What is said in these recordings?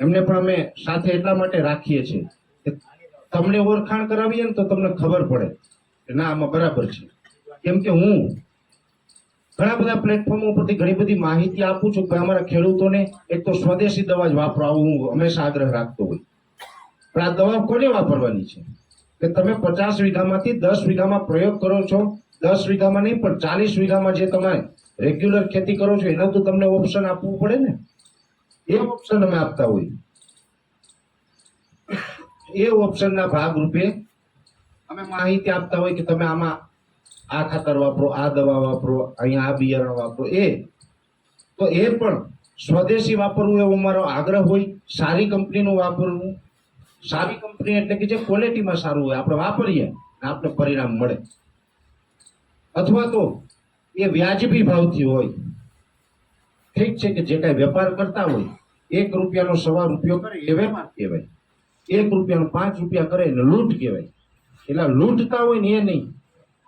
એમને પણ અમે સાથે એટલા માટે રાખીએ છીએ કે તમને ઓળખાણ કરાવીએ ને તો તમને ખબર પડે કે ના, આમાં બરાબર છે. કેમ કે હું ઘણા બધા પ્લેટફોર્મ ઉપરથી ઘણી બધી માહિતી આપું છું કે અમારા ખેડૂતોને એક તો સ્વદેશી દવા જ વાપરો હું હંમેશા આગ્રહ રાખતો હોય પણ આ દવા કોને વાપરવાની છે? કે તમે પચાસ વીઘામાંથી દસ વીઘામાં પ્રયોગ કરો છો, દસ વીઘામાં નહીં પણ ચાલીસ વીઘામાં જે તમે રેગ્યુલર ખેતી કરો છો, એના તો તમને ઓપ્શન આપવું પડે ને? એ ઓપ્શન અમે આપતા હોય એ ઓપ્શનના ભાગરૂપે અમે માહિતી આપતા હોય કે તમે આમાં આ ખાતર વાપરો, આ દવા વાપરો, અહીંયા આ બિયારણ વાપરો, એ. તો એ પણ સ્વદેશી વાપરવું એવો મારો આગ્રહ હોય, સારી કંપનીનું વાપરવું. સારી કંપની એટલે કે જે ક્વોલિટીમાં સારું હોય, આપણે વાપરીએ આપણે પરિણામ મળે. અથવા તો એ વ્યાજબી ભાવથી હોય. ઠીક છે કે જે કાંઈ વેપાર કરતા હોય એક રૂપિયાનો સવા રૂપિયો કરે, એ વેપાર કહેવાય. એક રૂપિયાનો પાંચ રૂપિયા કરે એને લૂંટ કહેવાય. એટલે લૂંટતા હોય ને એ નહીં,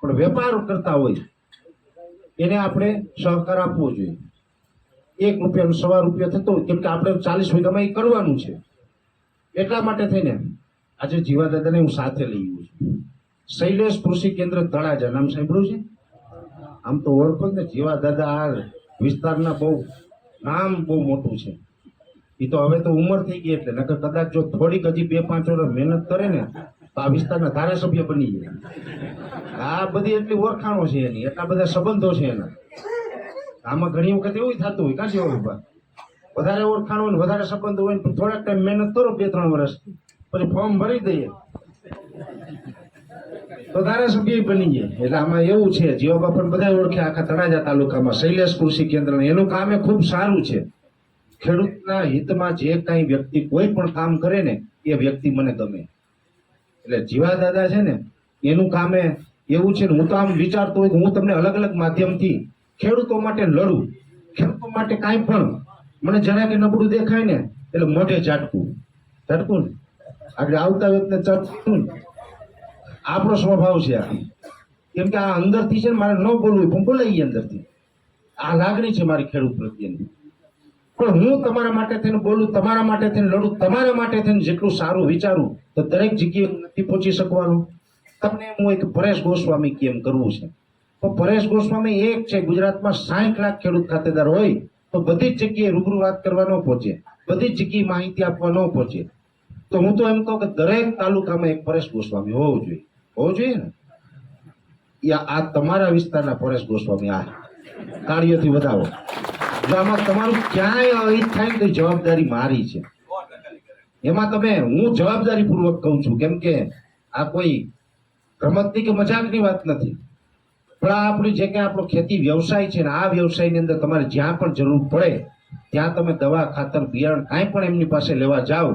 પણ વેપાર કરતા હોય, એને આપણે સહકાર આપવો જોઈએ. એક રૂપિયાનો સવા રૂપિયા થતો હોય, કેમ કે આપણે ચાલીસ વીઘામાં એ કરવાનું છે. એટલા માટે થઈને આજે જીવા દાદાને હું સાથે લઈ ગયો છું. શૈલેષ કૃષિ કેન્દ્ર તળાજા, નામ સાંભળ્યું છે? આમ તો ઓળખો ને જીવા દાદા આ વિસ્તારના બહુ, નામ બહુ મોટું છે. એ તો હવે તો ઉંમર થઈ ગઈ એટલે નકર કદાચ જો થોડીક હજી બે પાંચ વર્ષ મહેનત કરે ને, તો આ વિસ્તારના ધારાસભ્ય બની જાય આ બધી એટલી ઓળખાણો છે એની, એટલા બધા સંબંધો છે એના. આમાં ઘણી વખત એવું થતું હોય કાશી હોય વધારે ઓળખાણ હોય વધારે સંબંધ હોય થોડાક ટાઈમ મહેનત કરો, બે, ત્રણ વર્ષ. પછી ફોર્મ ભરી દઈએ. તો ધારાસભ્ય બની જાય એટલે આમાં એવું છે, જીવાબા પણ બધા ઓળખે આખા તળાજા તાલુકામાં, શૈલેષ કૃષિ કેન્દ્ર. એનું કામ ખૂબ સારું છે. ખેડૂતના હિતમાં જે કાંઈ વ્યક્તિ કોઈ પણ કામ કરે ને, એ વ્યક્તિ મને ગમે. એટલે જીવા દાદા છે ને, એનું કામે એવું છે ને, હું તો આમ વિચારતો હોય કે હું તમને અલગ અલગ માધ્યમથી ખેડૂતો માટે લડું, ખેડૂતો માટે કાંઈ પણ. મને જરા કે નબળું દેખાય ને, એટલે મોઢે ઝાટકું. ઝાટકું ને? આગળ આવતા વ્યક્તિને ચર્ચું આપણો સ્વભાવ છે આ. કેમ કે આ અંદરથી છે ને, મારે ન બોલવું પણ બોલાઈ ગઈ અંદરથી. આ લાગણી છે મારી ખેડૂત પ્રત્યેની. પણ હું તમારા માટે થઈને બોલું, તમારા માટે થઈને લડું, તમારા માટે થઈને જેટલું સારું વિચારું, તો દરેક જગ્યાએ નથી પહોંચી શકવાનું. તમને હું હોય કે પરેશ ગોસ્વામી કેમ કરવું છે. તો પરેશ ગોસ્વામી એક છે, ગુજરાતમાં સાઠ લાખ ખેડૂત ખાતેદાર હોય, તો બધી જ જગ્યાએ રૂબરૂ વાત કરવા ન પહોંચે, બધી જ જગ્યાએ માહિતી આપવા ન પહોંચે. તો હું તો એમ કહું કે દરેક તાલુકામાં એક પરેશ ગોસ્વામી હોવું જોઈએ. હોવું જોઈએ ને? આ તમારા વિસ્તારના પરેશ ગોસ્વામી આ કાર્યોથી વધાવો. આમાં તમારું ક્યાંય અહિત થાય તો જવાબદારી મારી છે. એમાં તમે, હું જવાબદારી પૂર્વક કહું છું, કેમ કે આ કોઈ રમતની કે મજાકની વાત નથી. પણ આ આપણું જે કે આપણો ખેતી વ્યવસાય છે ને, આ વ્યવસાયની અંદર તમારે જ્યાં પણ જરૂર પડે, ત્યાં તમે દવા, ખાતર, બિયારણ કાંઈ પણ એમની પાસે લેવા જાઓ,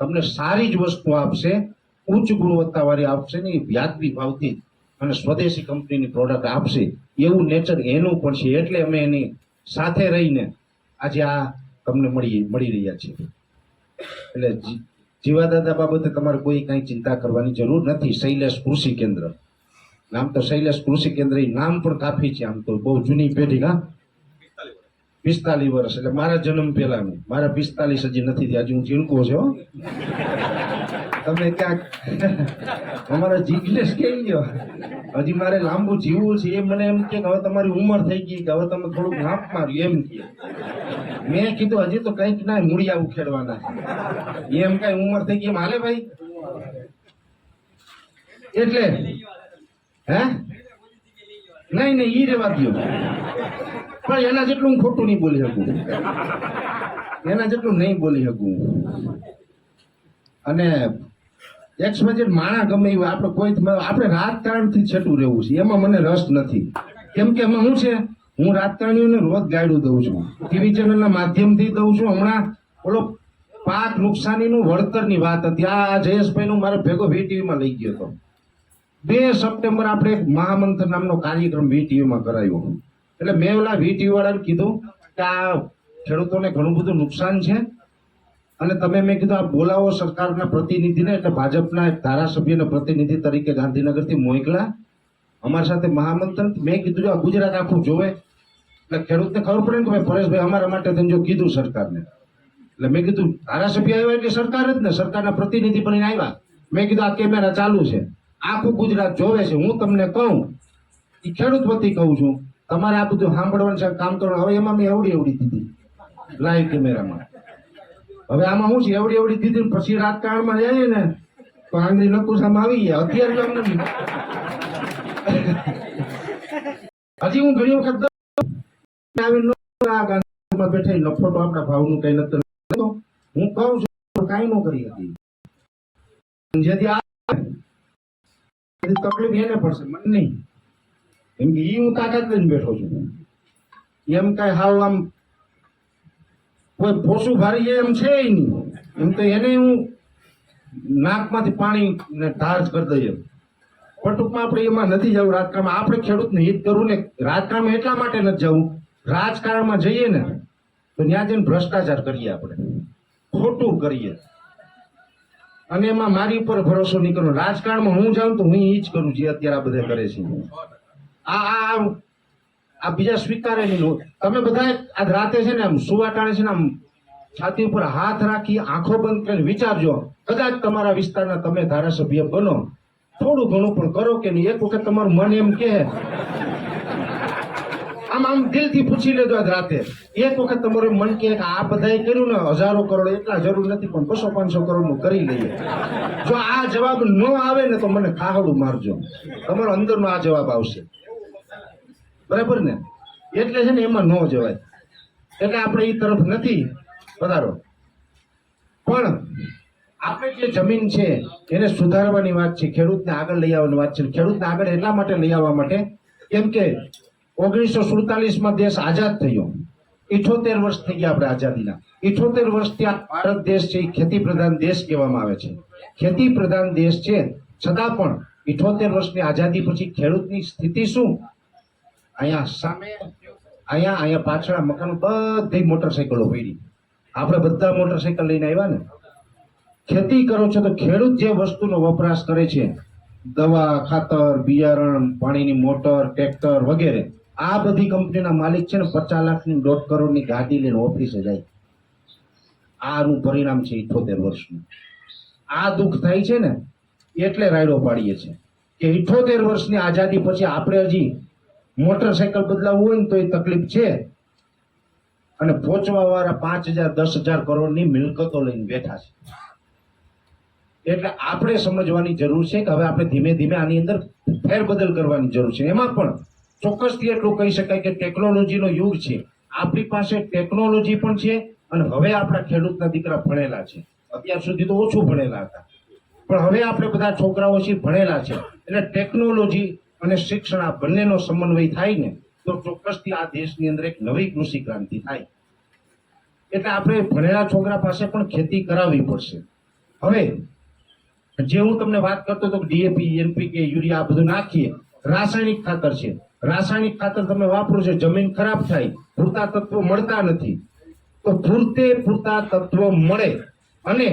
તમને સારી જ વસ્તુ આપશે, ઉચ્ચ ગુણવત્તાવાળી આપશે ને, એ વ્યાજબી ભાવથી અને સ્વદેશી કંપનીની પ્રોડક્ટ આપશે, એવું નેચર એનું પણ છે. એટલે અમે એની સાથે રહીને આજે આ તમને મળી મળી રહ્યા છે. એટલે જીવાદાદા બાબતે તમારે કોઈ કાંઈ ચિંતા કરવાની જરૂર નથી. શૈલેષ કૃષિ કેન્દ્ર. નામ તો શૈલેષ કૃષિ કેન્દ્ર નામ પણ કાફી છે આમ તો, બહુ જૂની પેઢી, હા? પિસ્તાલીસ વર્ષ. એટલે મારા જન્મ પહેલાનું. મારા પિસ્તાલીસ હજી નથી થયા, હજી હું ચીણકો છું. તમે ક્યાંક અમારો જિજ્ઞેસ કેમ ગયો? હજી મારે લાંબુ જીવવું છે, એ મને એમ કે હવે તમારી ઉંમર થઈ ગઈ કે હવે તમે થોડુંક નાપ માર્યું, એમ કે. મેં કીધું, હજી તો કંઈક ના મૂળિયા ઉખેડવાના એમ કઈ ઉંમર થઈ ગઈ એમ, હાલે ભાઈ. એટલે, હે? નહીં નહીં, ઈ રેવા દો પણ એના જેટલું હું ખોટું નહીં બોલી શકું. એના જેટલું નહીં બોલી શકું. અને એક્સવાઇઝેડ માણા ગમે એવું આપણે કોઈ આપણે રાજકારણથી છેટું રહેવું છે. એમાં મને રસ નથી. કેમ કે એમાં શું છે? હું રાજકારણીઓને રોજ ગાઈડું દઉં છું. ટીવી ચેનલના માધ્યમથી દઉં છું. હમણાં ઓલો પાક નુકસાનીનું વળતરની વાત હતી. આ જયેશભાઈનું મારે ભેગો વીટીવીમાં લઈ ગયો હતો. બે સપ્ટેમ્બર આપણે એક મહામંત્ર નામનો કાર્યક્રમ વીટીવીમાં કરાયો. એટલે મેં ઓલા વીટીવી વાળાને કીધું કે આ ખેડૂતોને ઘણું બધું નુકસાન છે. અને તમે મેં કીધું આ બોલાવો સરકારના પ્રતિનિધિને, એટલે ભાજપના એક ધારાસભ્યના પ્રતિનિધિ તરીકે ગાંધીનગરથી મોકલા અમારી સાથે મહામંત્ર મેં કીધું આ ગુજરાત આખું જોવે, એટલે ખેડૂતને ખબર પડે ને કે ભાઈ પરેશભાઈ, અમારા માટે તમે જો કીધું સરકારને. એટલે મેં કીધું, ધારાસભ્ય આવ્યા એટલે સરકાર જ ને, સરકારના પ્રતિનિધિ બનીને આવ્યા. મેં કીધું, આ કેમેરા ચાલુ છે. આખું ગુજરાત જોવે છે. હું તમને કહું એ ખેડૂત વતી કહું છું, તમારે આ બધું સાંભળવાનું છે, કામ કરવાનું. હવે એમાં મેં એવડી એવડી દીધી. લાઈવ કેમેરામાં. હવે આમાં શું છે? એવડી એવડી દીધી પછી રાજકારણમાં જાય ને, તો આંગળી નકુસામાં આવી ગયા. અત્યારે તો નથી. હજી હું ઘણી વખત. આવીને બેઠા તો આપણા ભાવનું કઈ નથી હું કહું છું કાંઈ ન કરી હતી. જેથી તકલીફ એને પડશે, મને નહીં. કેમ કે એ હું તાકાત લઈને બેઠો છું. એમ કઈ હાલ આમ કોઈ પોસું ભારી એમ છે નહીં. એમ તો એને હું નાકમાંથી પાણી ને ધાર કરી દઈએ. પણ ટૂંકમાં આપણે એમાં નથી જવું રાજકારણમાં. આપણે ખેડૂતને હિત કરવું ને રાજકારણમાં એટલા માટે નથી જવું. રાજકારણમાં જઈએ ને તો ત્યાં જઈને ભ્રષ્ટાચાર કરીએ આપણે. ખોટું કરીએ. અને એમાં મારી ઉપર ભરોસો નહીં કરવો રાજકારણમાં હું જાઉં તો હું એ જ કરું જે અત્યારે આ બધા કરે છે. આ આ આ- બીજા સ્વીકારે નહીં. તમે બધા આજ રાતે છે ને આમ સુવાટાણે છે ને આમ છાતી ઉપર હાથ રાખી આંખો બંધ કરીને વિચારજો. કદાચ તમારા વિસ્તારના તમે ધારાસભ્ય બનો. થોડું ઘણું પણ કરો કે નહીં. એક વખત તમારું મન એમ કે આમ આમ દિલથી પૂછી લેજો આજ રાતે. એક વખત તમારું મન કે આ બધાએ કર્યું ને હજારો કરોડ, એટલા જરૂર નથી, પણ બસો, પાંચસો કરોડનું કરી લઈએ. જો આ જવાબ ન આવે ને તો મને ખાહડું મારજો. તમારો અંદરનો આ જવાબ આવશે. બરાબર ને? એટલે છે ને એમાં ન જવાય. એટલે આપણે એ તરફ નથી વધારો. પણ આપણે જે જમીન છે, એને સુધારવાની વાત છે, ખેડૂતને આગળ લઈ આવવાની વાત છે. ખેડૂતને આગળ એટલા માટે લઈ આવવા માટે કેમ કે ઓગણીસો સુડતાલીસમાં દેશ આઝાદ થયો. ઇઠોતેર વર્ષ થઈ ગયા આપણે આઝાદીના. ઇઠોતેર વર્ષથી આ ભારત દેશ છે એ ખેતી પ્રધાન દેશ કહેવામાં આવે છે. ખેતી પ્રધાન દેશ છે. છતાં પણ ઇઠોતેર વર્ષની આઝાદી પછી ખેડૂતની સ્થિતિ શું? અહીંયા સામે, અહીંયા અહીંયા પાછળ મકાન બધી મોટરસાયકલો પડી. આપણે બધા મોટરસાયકલ લઈને આવ્યા ને. ખેતી કરો છો તો ખેડૂત જે વસ્તુનો વપરાશ કરે છે, દવા, ખાતર, બિયારણ, પાણીની મોટર, ટ્રેક્ટર વગેરે, આ બધી કંપનીના માલિક છે ને પચાસ લાખની દોઢ કરોડની ગાડી લઈને ઓફિસે જાય. આનું પરિણામ છે ઇઠોતેર વર્ષનું. આ દુઃખ થાય છે ને, એટલે રાયડો પાડીએ છે કે ઇઠોતેર વર્ષની આઝાદી પછી આપણે હજી મોટરસાયકલ બદલાવવું હોય ને તો એ તકલીફ છે. અને પોચવા વાળા પાંચ હજાર, દસ હજાર કરોડની મિલકતો લઈને બેઠા છે. એટલે આપણે સમજવાની જરૂર છે કે હવે આપણે ધીમે ધીમે આની અંદર ફેરબદલ કરવાની જરૂર છે. એમાં પણ ચોક્કસથી એટલું કહી શકાય કે ટેકનોલોજીનો યુગ છે. આપણી પાસે ટેકનોલોજી પણ છે અને હવે આપણા ખેડૂતના દીકરા ભણેલા છે. અત્યાર સુધી તો ઓછું ભણેલા હતા. પણ હવે આપણે બધા છોકરાઓ છીએ ભણેલા છે. એટલે ટેકનોલોજી અને શિક્ષણ આ બંનેનો સમન્વય થાય ને, તો ચોક્કસથી આ દેશની અંદર એક નવી કૃષિ ક્રાંતિ થાય. એટલે આપણે ભણેલા છોકરા પાસે પણ ખેતી કરાવવી પડશે. હવે, જે હું તમને વાત કરતો હતો ડીએપી એનપીકે યુરિયા, આ બધું નાખીએ, રાસાયણિક ખાતર છે. રાસાયણિક ખાતર તમે વાપરો છો, જમીન ખરાબ થાય, પૂરતા તત્વો મળતા નથી. તો પૂરતે પૂરતા તત્વો મળે અને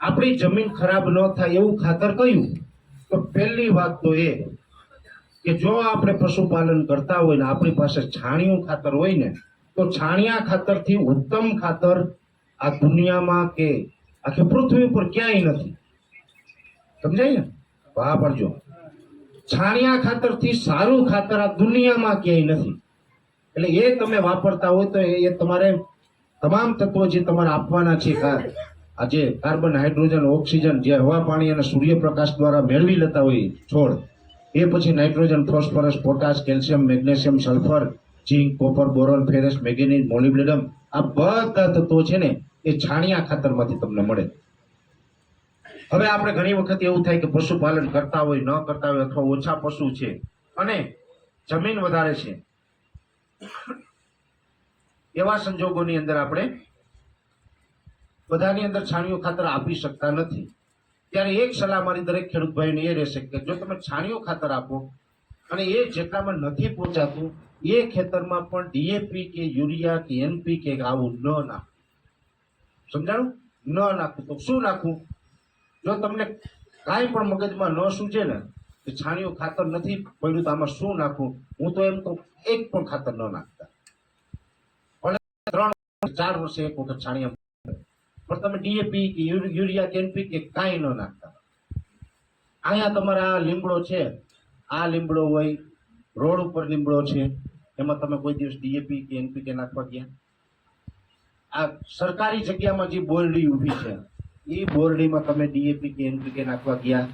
આપણી જમીન ખરાબ ન થાય એવું ખાતર કયું? તો પહેલી વાત તો એ કે જો આપણે પશુપાલન કરતા હોય ને, આપણી પાસે છાણિયું ખાતર હોય ને, તો છાણિયા ખાતરથી ઉત્તમ ખાતર આ દુનિયામાં કે આખી પૃથ્વી ઉપર ક્યાંય નથી. સમજાય ને? વાહ પડજો છાણિયા ખાતરથી સારું ખાતર આ દુનિયામાં ક્યાંય નથી. એટલે એ તમે વાપરતા હોય તો એ તમારે તમામ તત્વો જે તમારે આપવાના છે કા- આ જે કાર્બન, હાઇડ્રોજન, ઓક્સિજન જે હવા, પાણી અને સૂર્યપ્રકાશ દ્વારા મેળવી લેતા હોય છોડ, એ પછી nitrogen, phosphorus, potash, calcium, magnesium, sulphur, zinc, copper, boron, ferrous magnesium molybdenum આ બધા તત્વો છે ને એ છાણિયા ખાતરમાંથી તમને મળે. હવે આપણે ઘણી વખત એવું થાય કે પશુપાલન કરતા હોય, ન કરતા હોય અથવા ઓછા પશુ છે અને જમીન વધારે છે. એવા સંજોગોની અંદર આપણે બધાની અંદર છાણિયું ખાતર આપી શકતા નથી. ત્યારે એક સલાહ મારી દરેક ખેડૂત ભાઈને એ રહેશે કે જો તમે છાણિયું ખાતર આપો અને એ જેટલામાં નથી પહોંચાતું, એ ખેતરમાં પણ ડીએપી કે યુરિયા કે એનપી કે આવું ન નાખવું સમજાણું? ન નાખવું તો શું નાખવું? જો તમને કાંઈ પણ મગજમાં ન સૂચે ને, કે છાણિયું ખાતર નથી પડ્યું તો આમાં શું નાખવું? હું તો એમ તો એક પણ ખાતર ન નાખતા. ત્રણ ચાર વર્ષે એક વખત છાણિયા પણ તમે ડીએપી કે યુરિયા કે એનપી કે કાંઈ ન નાખતા. અહીંયા તમારા આ લીમડો છે, આ લીમડો હોય, રોડ ઉપર લીમડો છે, એમાં તમે કોઈ દિવસ ડીએપી કે એનપીકે નાખવા ગયા? આ સરકારી જગ્યામાં જે બોરડી ઊભી છે, એ બોરડીમાં તમે ડીએપી કે એનપીકે નાખવા ગયા?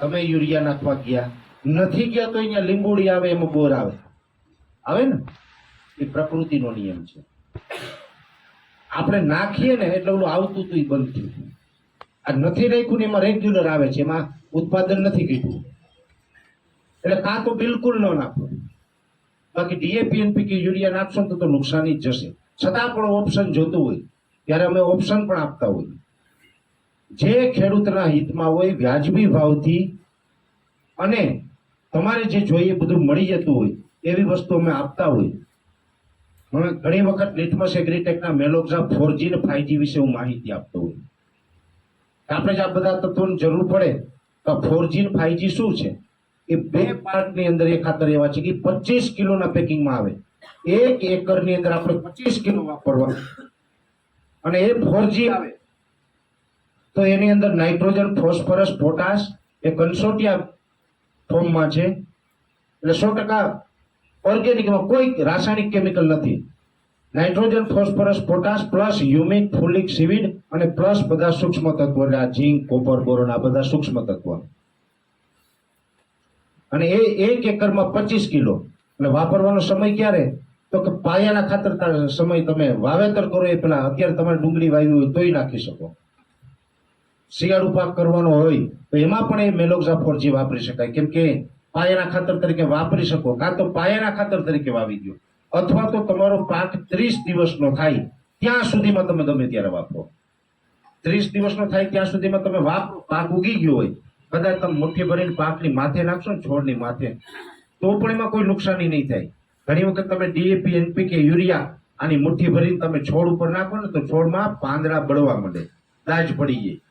તમે યુરિયા નાખવા ગયા? નથી ગયા તો અહીંયા લીંબોડી આવે, એમાં બોર આવે. આવે ને? એ પ્રકૃતિનો નિયમ છે. આપણે નાખીએ ને એટલે ઓલું આવતું હતું એ બંધ થયું. આ નથી રાખ્યું ને એમાં રેગ્યુલર આવે છે, એમાં ઉત્પાદન નથી કીધું. એટલે કાં તો બિલકુલ ન નાખો. બાકી ડીએપી એનપીકે યુરિયા નાખશો તો તો નુકસાની જ જશે. છતાં પણ ઓપ્શન જોતું હોય, ત્યારે અમે ઓપ્શન પણ આપતા હોઈએ. જે ખેડૂતના હિતમાં હોય, વ્યાજબી ભાવથી અને તમારે જે જોઈએ બધું મળી જતું હોય, એવી વસ્તુ અમે આપતા હોય હવે ઘણી વખત લિથમસ એગ્રીટેકના મેલોક્ઝા ફોરજી ને ફાઈવજી વિશે હું માહિતી આપતો હોય આપણે જ આ બધા તત્વોની જરૂર પડે તો ફોરજી ને ફાઈવજી શું છે? એ બે પાર્ટની અંદર એ ખાતર એવા છે કે પચીસ કિલોના પેકિંગમાં આવે. એક એકરની અંદર આપણે પચીસ કિલો વાપરવા. અને એ ફોરજી આવે. તો એની અંદર નાઇટ્રોજન, ફોસ્ફરસ, પોટાશ એ કન્સોટિયા ફોર્મમાં છે. એટલે સો ટકા ઓર્ગેનિકમાં કોઈ રાસાયણિક કેમિકલ નથી. Nitrogen phosphorus potash plus humic folic seaweed અને પ્લસ બધા સૂક્ષ્મ તત્વો એટલે ઝીંક કોપર બોરોન આ બધા સૂક્ષ્મ તત્વો. અને એ એક એકરમાં પચીસ કિલો. અને વાપરવાનો સમય ક્યારે? તો કે પાયાના ખાતર સમય તમે વાવેતર કરો એ પેલા અત્યારે તમારે ડુંગળી વાવી હોય તોય નાખી શકો. શિયાળુ પાક કરવાનો હોય તો એમાં પણ એ મેલોક્ઝા ફોરજી વાપરી શકાય. કેમ કે પાયાના ખાતર તરીકે વાપરી શકો, કાં તો પાયાના ખાતર તરીકે વાવી દો, અથવા તો તમારો પાક ત્રીસ દિવસનો થાય ત્યાં સુધીમાં તમે ગમે ત્યારે વાપરો. ત્રીસ દિવસનો થાય ત્યાં સુધીમાં તમે વાપરો પાક ઉગી ગયો હોય, કદાચ તમે મુઠ્ઠી ભરીને પાકની માથે નાખશો ને છોડની માથે, તો પણ એમાં કોઈ નુકસાની નહીં થાય. ઘણી વખત તમે ડીએપી એનપીકે યુરિયા આની મુઠ્ઠી ભરીને તમે છોડ ઉપર નાખો ને તો છોડમાં પાંદડા બળવા માંડે, દાજ પડી જાય.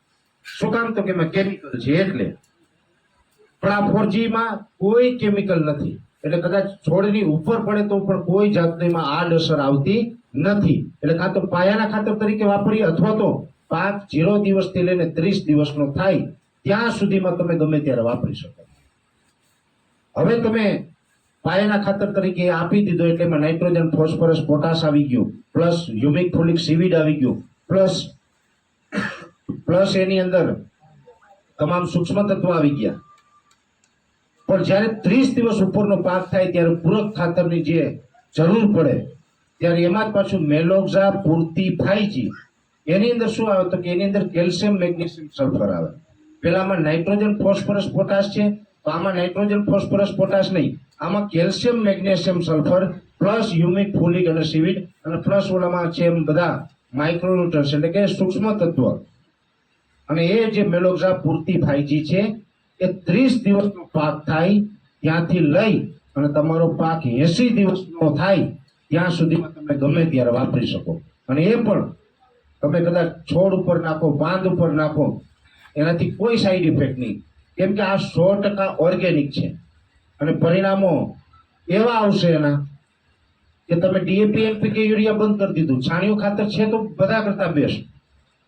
શું કામ તો કે એમાં કેમિકલ છે એટલે પણ આ ફોરજી માં કોઈ કેમિકલ નથી. એટલે કદાચ છોડની ઉપર પડે તો પણ કોઈ જાતની એમાં આડ અસર આવતી નથી. એટલે કાં તો પાયાના ખાતર તરીકે વાપરી અથવા તો પાક જીરો દિવસથી લઈને ત્રીસ દિવસનો થાય, ત્યાં સુધીમાં તમે ગમે ત્યારે વાપરી શકો. હવે તમે પાયાના ખાતર તરીકે આપી દીધો એટલે એમાં નાઇટ્રોજન, ફોસ્ફરસ, પોટાશ આવી ગયું, પ્લસ હ્યુમિક ફોલિક સિવિડ આવી ગયું, પ્લસ પ્લસ એની અંદર તમામ સૂક્ષ્મ તત્વો આવી ગયા. પણ જ્યારે ત્રીસ દિવસ ઉપરનો પાક થાય ત્યારે પૂરક ખાતરની જે જરૂર પડે, ત્યારે એમાં જ પાછું મેલોક્ઝા, પૂરતી ફાઈજી એની અંદર શું આવે તો કે એની અંદર કેલ્શિયમ, મેગ્નેશિયમ સલ્ફર આવે. પેલામાં નાઇટ્રોજન, ફોસ્ફરસ, પોટાશ છે, તો આમાં નાઇટ્રોજન, ફોસ્ફરસ, પોટાશ નહીં. આમાં calcium, magnesium sulphur plus humic, folic અને સિવિડ અને પ્લસ ઓલામાં છે એમ બધા માઇક્રોન્યુટ્રન્સ, એટલે કે સૂક્ષ્મ તત્વ. અને એ જે મેલોક્ઝા, પૂરતી ફાઈજી છે એ ત્રીસ દિવસનો પાક થાય ત્યાંથી લઈ અને તમારો પાક એસી દિવસનો થાય ત્યાં સુધીમાં તમે ગમે ત્યારે વાપરી શકો. અને એ પણ તમે કદાચ છોડ ઉપર નાખો, બાંધ ઉપર નાખો, એનાથી કોઈ સાઈડ ઇફેક્ટ નહીં. કેમ કે આ સો ટકા ઓર્ગેનિક છે. અને પરિણામો એવા આવશે એના કે તમે ડીએપી એનપીકે યુરિયા બંધ કરી દીધું. છાણિયું ખાતર છે તો બધા કરતા બેસ્ટ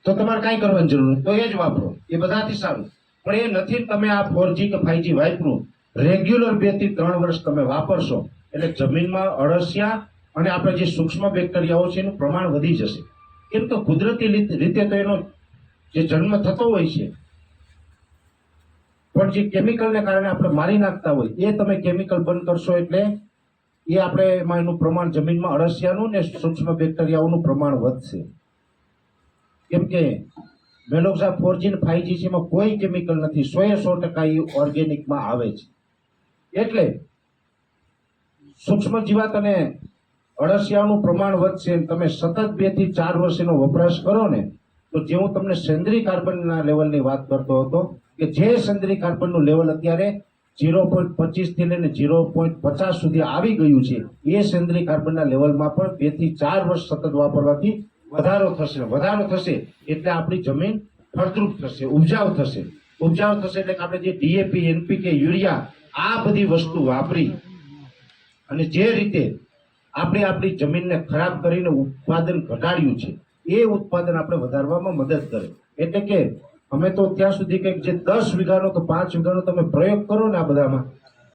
તો તમારે કાંઈ કરવાની જરૂર નથી તો એ જ વાપરો. એ બધાથી સારું. પણ એ નથી તમે આ ફોરજી કે ફાઈવજી વાપરું. રેગ્યુલર બેથી ત્રણ વર્ષ તમે વાપરશો. એટલે જમીનમાં અળસિયા અને આપણે જે સૂક્ષ્મ બેક્ટેરિયાઓ છે એનું પ્રમાણ વધી જશે. કેમ તો કુદરતી રીત- તો એનો જે જન્મ થતો હોય છે. પણ જે કેમિકલને કારણે આપણે મારી નાખતા હોય, એ તમે કેમિકલ બંધ કરશો એટલે એ આપણે એમાં એનું પ્રમાણ જમીનમાં અળસિયાનું ને સૂક્ષ્મ બેક્ટેરિયાઓનું પ્રમાણ વધશે. કેમ કે મેલોક્સા ફોરજીન એમાં કોઈ કેમિકલ નથી. સો એ સો ટકા એ ઓર્ગેનિકમાં આવે છે. એટલે સૂક્ષ્મ જીવાત અને અળસિયાનું પ્રમાણ વધશે તમે સતત બેથી ચાર વર્ષ એનો વપરાશ કરો ને, તો જે હું તમને સેન્દ્રીય કાર્બનના લેવલની વાત કરતો હતો કે જે સેન્દ્રીય કાર્બનનું લેવલ અત્યારે ઝીરો પોઈન્ટ પચીસથી લઈને ઝીરો પોઈન્ટ પચાસ સુધી આવી ગયું છે, એ સેન્દ્રીય કાર્બનના લેવલમાં પણ બેથી ચાર વર્ષ સતત વાપરવાથી વધારો થશે વધારો થશે એટલે આપણી જમીન ફળદ્રુપ થશે ઉપજાવ થશે. ઉપજાવ થશે એટલે આપણે જે ડીએપી એનપીકે યુરિયા, આ બધી વસ્તુ વાપરી અને જે રીતે આપણે આપણી જમીનને ખરાબ કરીને ઉત્પાદન ઘટાડ્યું છે, એ ઉત્પાદન આપણે વધારવામાં મદદ કરે. એટલે કે અમે તો ત્યાં સુધી કંઈક જે દસ વીઘાનો કે પાંચ વીઘાનો તમે પ્રયોગ કરો ને આ બધામાં